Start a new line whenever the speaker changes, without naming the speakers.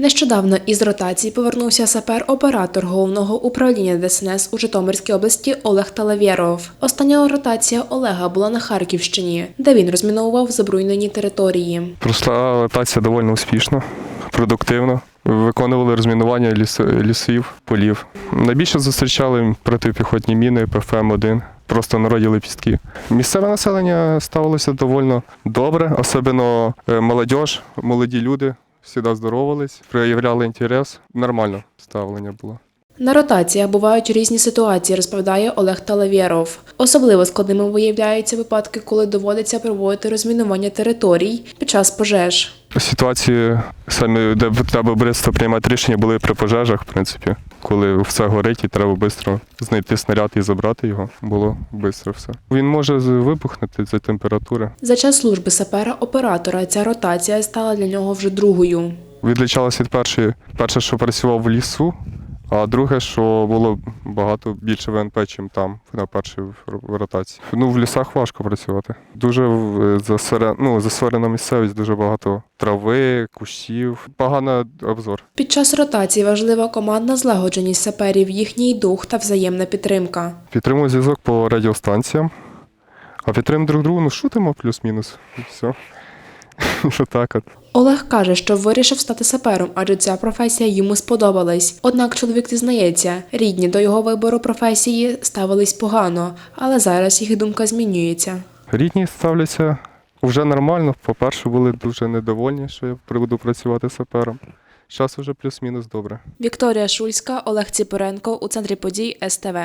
Нещодавно із ротації повернувся сапер-оператор головного управління ДСНС у Житомирській області Олег Талавєров. Остання ротація Олега була на Харківщині, де він розміновував забруйнені території.
Пройшла ротація доволі успішно, продуктивно. Виконували розмінування ліс, лісів, полів. Найбільше зустрічали протипіхотні міни ПФМ-1. Просто народі лепістки. Місцеве населення ставилося доволі добре, особливо е, молодь, молоді люди завжди здоровались, проявляли інтерес. Нормально ставлення було.
На ротаціях бувають різні ситуації, розповідає Олег Талавєров. Особливо складними виявляються випадки, коли доводиться проводити розмінування територій під час пожеж.
Ситуації самі, де треба швидко приймати рішення, були при пожежах, в принципі. Коли все горить і треба швидко знайти снаряд і забрати його, було швидко все. Він може вибухнути за температури.
За час служби сапера-оператора ця ротація стала для нього вже другою.
Відлічалася від першої, перше, що працював в лісу, а друге, що було багато більше ВНП, чим там на першій ротації. Ну, в лісах важко працювати. Дуже в- ну, засорена місцевість, дуже багато трави, кущів, поганий обзор.
Під час ротації важлива командна злагодженість саперів, їхній дух та взаємна підтримка.
Підтримуємо зв'язок по радіостанціям, а підтримуємо друг другу, ну шутимо плюс-мінус. І все. Що так от.
Олег каже, що вирішив стати сапером, адже ця професія йому сподобалась. Однак чоловік зізнається, рідні до його вибору професії ставились погано, але зараз їх думка змінюється.
Рідні ставляться вже нормально. По-перше, були дуже недовольні, що я буду працювати сапером. Зараз вже плюс-мінус добре.
Вікторія Шульська, Олег Ціпоренко у центрі подій СТВ.